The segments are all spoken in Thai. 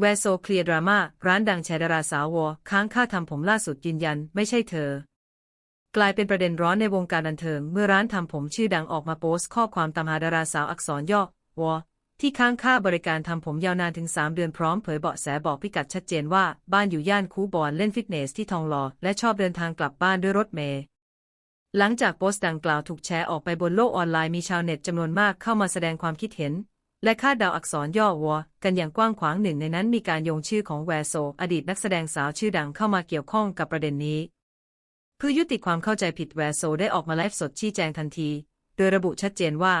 แวร์โซเคลียร์ดราม่าร้านดังแชร์ดาราสาววอค้างค่าทำผมล่าสุดยืนยันไม่ใช่เธอ กลายเป็นประเด็นร้อนในวงการบันเทิงเมื่อร้านทำผมชื่อดังออกมาโพสต์ข้อความตามหาดาราสาวอักษรย่อวอที่ค้างค่าบริการทำผมยาวนานถึง 3 เดือนพร้อมเผยเบาะแสบอกพิกัดชัดเจนว่าบ้านอยู่ย่านคูบอนเล่นฟิตเนสที่ทองหล่อและชอบเดินทางกลับบ้านด้วยรถเมล์หลังจากโพสต์ดังกล่าวถูกแชร์ออกไปบนโลกออนไลน์มีชาวเน็ตจำนวนมากเข้ามาแสดงความคิดเห็น และคาดเดาอักษรย่อวอกันอย่างกว้างขวางหนึ่งในนั้นมีการโยงชื่อของแวร์โซ อดีตนักแสดงสาวชื่อดังเข้ามาเกี่ยวข้องกับประเด็นนี้ เพื่อยุติความเข้าใจผิดแวร์โซได้ออกมาไลฟ์สดชี้แจงทันที โดยระบุชัดเจนว่า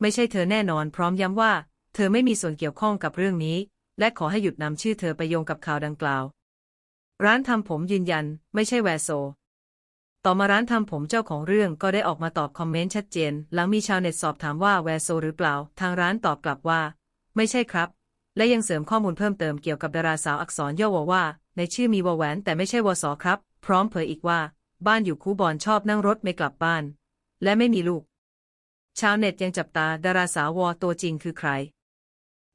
ไม่ใช่เธอแน่นอนพร้อมย้ำว่า เธอไม่มีส่วนเกี่ยวข้องกับเรื่องนี้ และขอให้หยุดนำชื่อเธอไปโยงกับข่าวดังกล่าว ร้านทำผมยืนยัน ไม่ใช่แวร์โซ ต่อมาร้านทำผมเจ้าของเรื่องก็ได้ออกมาตอบคอมเมนต์ชัดเจน หลังมีชาวเน็ตสอบถามว่าแวร์โซหรือเปล่า ทางร้านตอบกลับว่า ไม่ใช่ครับ และยังเสริมข้อมูลเพิ่มเติมเกี่ยวกับดาราสาวอักษรย่อวว่า ในชื่อมีวแหวนแต่ไม่ใช่วอสครับ พร้อมเผยอีกว่า บ้านอยู่คูบอนชอบนั่งรถไม่กลับบ้าน และไม่มีลูก ชาวเน็ตยังจับตาดาราสาววอตัวจริงคือใคร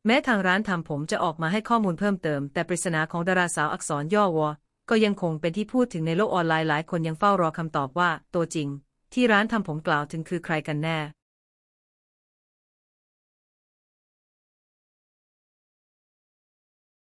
แม้ทางร้านทำผมจะออกมาให้ข้อมูลเพิ่มเติม แต่ปริศนาของดาราสาวอักษรย่อว ก็ยังคงเป็นที่พูดถึงในโลกออนไลน์หลายคนยังเฝ้ารอคำตอบว่า ตัวจริง ที่ร้านทำผมกล่าวถึงคือใครกันแน่